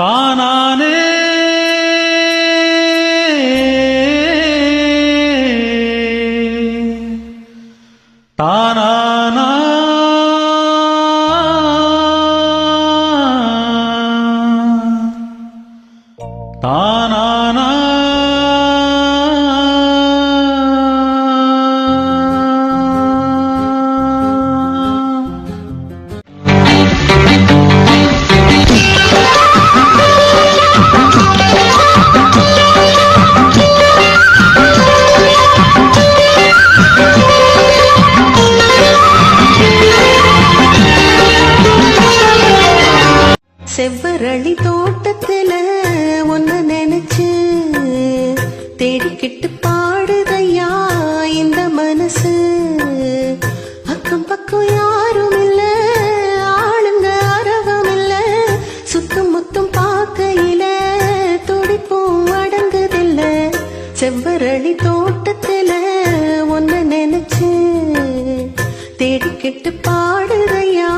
தானானே செவ்வரளி தோட்டத்துல ஒன்ன நினைச்சு தேடிக்கிட்டு பாடுதையா இந்த மனசு? அக்கம் பக்கம் யாரும் இல்ல ஆளுங்க அரவம் இல்ல சுத்தம் முத்தம் பார்க்கையில துடிப்பும் அடங்குதில்ல. செவ்வரளி தோட்டத்துல ஒன்ன நினைச்சு தேடிக்கிட்டு பாடுதையா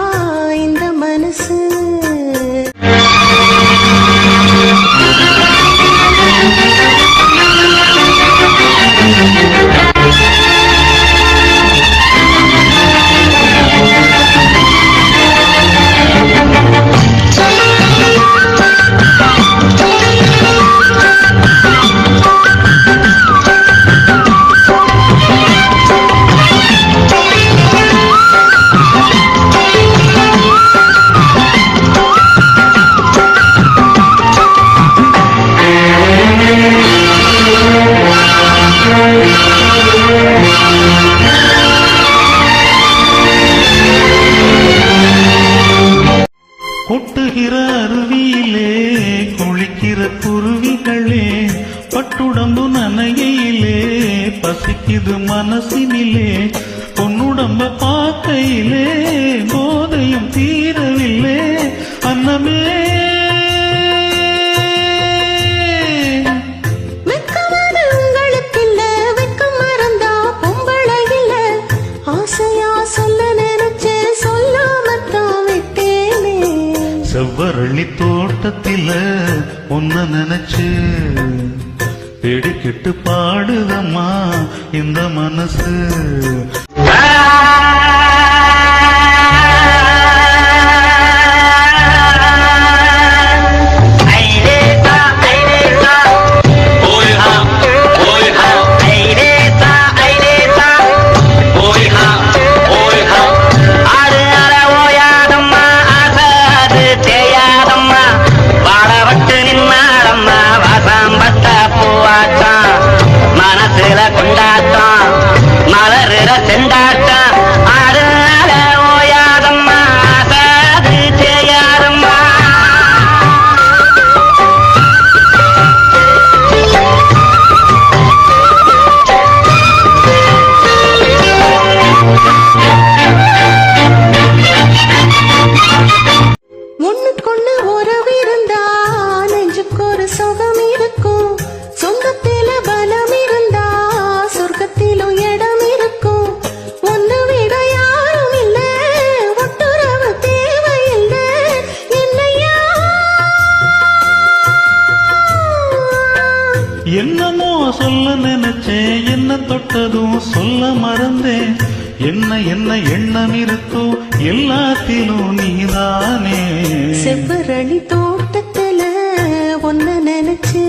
கொட்டுகிற அருவியிலே குளிக்கிற குருவிகளே பட்டுடம்பு நனையிலே பசிக்குது மனசினிலே பொன்னுடம்ப பார்க்கையிலே போதையும் தீரவில்லை அன்னமே. வெட்கமான உங்களுக்கு இல்ல வெட்கம் மறந்தா பொம்பளை இல்ல ஆசை செவ்வரளி தோட்டத்தில ஒன்ன நினைச்சு திடுக்கிட்டு பாடுதம்மா இந்த மனசு. தொட்டதும் சொல்ல மறந்தேன். என்ன என்ன எண்ணம் இருக்கோ எல்லாத்திலும் நீதானே. செவ்வரளி தோட்டத்துல ஒன்ன நினைச்சு.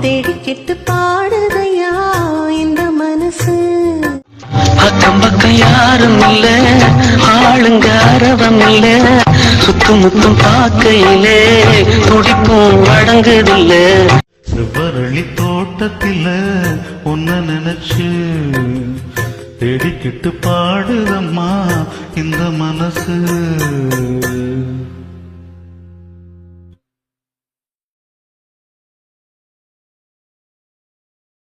தேடிக்கிட்டு பாடுதையா இந்த மனசு? அக்கம் பக்கம் யாரும் இல்ல ஆளுங்க அரவம் இல்ல சுத்தும் முத்தும் பார்க்கையிலே துடிப்பும் அடங்குதில்ல செவ்வரளி தோட்டத்தில உன்ன நினைச்சு தேடிக்கிட்டு பாடுதம்மா இந்த மனசு.